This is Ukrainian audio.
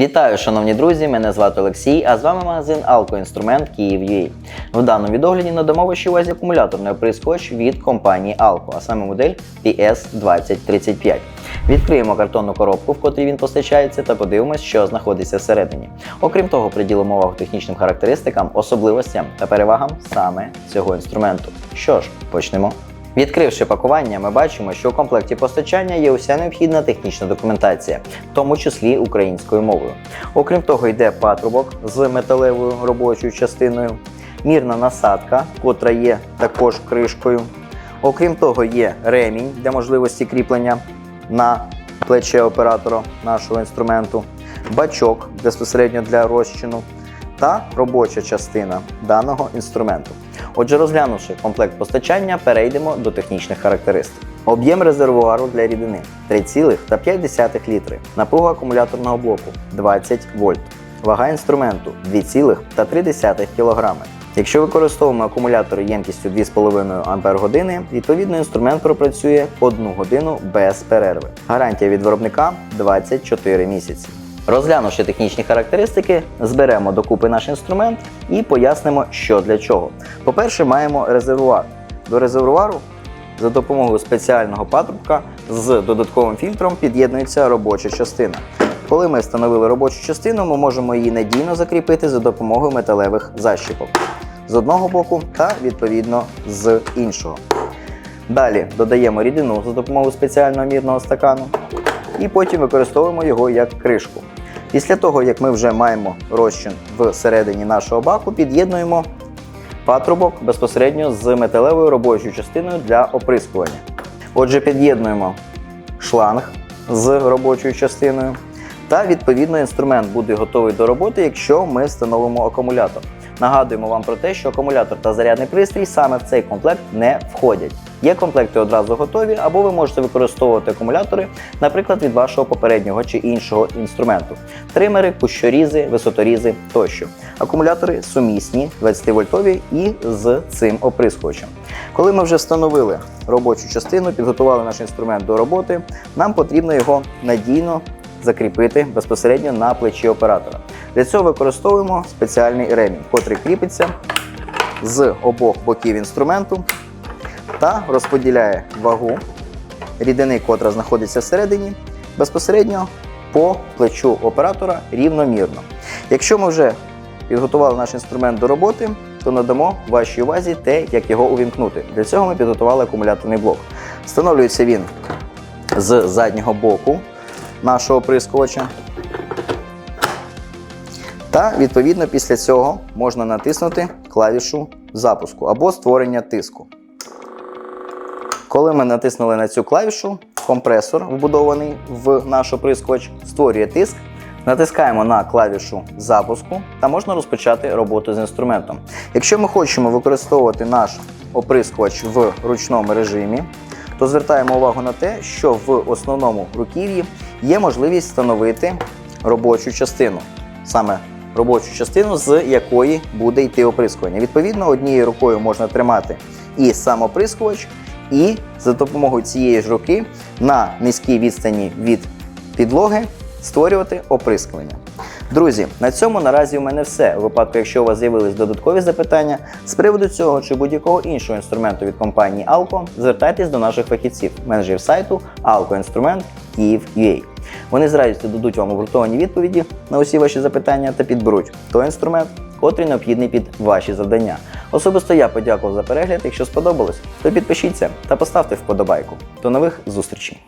Вітаю, шановні друзі! Мене звати Олексій, а з вами магазин Алко-Інструмент Київ.UA. В даному відогляді надамо вашій увазі акумуляторний оприскувач від компанії Alco, а саме модель PS2035. Відкриємо картонну коробку, в котрій він постачається, та подивимось, що знаходиться всередині. Окрім того, приділимо увагу технічним характеристикам, особливостям та перевагам саме цього інструменту. Що ж, почнемо. Відкривши пакування, ми бачимо, що у комплекті постачання є уся необхідна технічна документація, в тому числі українською мовою. Окрім того, йде патрубок з металевою робочою частиною, мірна насадка, котра є також кришкою. Окрім того, є ремінь для можливості кріплення на плече оператора нашого інструменту, бачок безпосередньо для розчину та робоча частина даного інструменту. Отже, розглянувши комплект постачання, перейдемо до технічних характеристик. Об'єм резервуару для рідини 3,5 літри. Напруга акумуляторного блоку 20 вольт. Вага інструменту 2,3 кг. Якщо використовуємо акумулятор ємкістю 2,5 Ах, відповідно інструмент пропрацює 1 годину без перерви. Гарантія від виробника 24 місяці. Розглянувши технічні характеристики, зберемо докупи наш інструмент і пояснимо, що для чого. По-перше, маємо резервуар. До резервуару за допомогою спеціального патрубка з додатковим фільтром під'єднується робоча частина. Коли ми встановили робочу частину, ми можемо її надійно закріпити за допомогою металевих защіпок з одного боку та відповідно з іншого. Далі додаємо рідину за допомогою спеціального мірного стакану і потім використовуємо його як кришку. Після того, як ми вже маємо розчин всередині нашого баку, під'єднуємо патрубок безпосередньо з металевою робочою частиною для оприскування. Отже, під'єднуємо шланг з робочою частиною, та відповідно інструмент буде готовий до роботи, якщо ми встановимо акумулятор. Нагадуємо вам про те, що акумулятор та зарядний пристрій саме в цей комплект не входять. Є комплекти одразу готові, або ви можете використовувати акумулятори, наприклад, від вашого попереднього чи іншого інструменту: тримери, кущорізи, висоторізи тощо. Акумулятори сумісні 20-вольтові і з цим оприскувачем. Коли ми вже встановили робочу частину, підготували наш інструмент до роботи, нам потрібно його надійно закріпити безпосередньо на плечі оператора. Для цього використовуємо спеціальний ремінь, котрий кріпиться з обох боків інструменту та розподіляє вагу рідини, котра знаходиться всередині, безпосередньо по плечу оператора рівномірно. Якщо ми вже підготували наш інструмент до роботи, то надамо вашій увазі те, як його увімкнути. Для цього ми підготували акумуляторний блок. Встановлюється він з заднього боку нашого оприскувача. Та відповідно після цього можна натиснути клавішу запуску або створення тиску. Коли ми натиснули на цю клавішу, компресор, вбудований в наш оприскувач, створює тиск. Натискаємо на клавішу запуску та можна розпочати роботу з інструментом. Якщо ми хочемо використовувати наш оприскувач в ручному режимі, то звертаємо увагу на те, що в основному руків'ї є можливість встановити робочу частину. Саме робочу частину, з якої буде йти оприскування. Відповідно, однією рукою можна тримати і сам оприскувач, і за допомогою цієї ж руки на низькій відстані від підлоги створювати оприскування. Друзі, на цьому наразі у мене все. У випадку, якщо у вас з'явились додаткові запитання з приводу цього чи будь-якого іншого інструменту від компанії Alco, звертайтесь до наших фахівців, менеджерів сайту Alco Інструмент Київ.UA. Вони з радістю дадуть вам обґрунтовані відповіді на усі ваші запитання та підберуть той інструмент, котрий необхідний під ваші завдання. Особисто я подякував за перегляд. Якщо сподобалось, то підпишіться та поставте вподобайку. До нових зустрічей!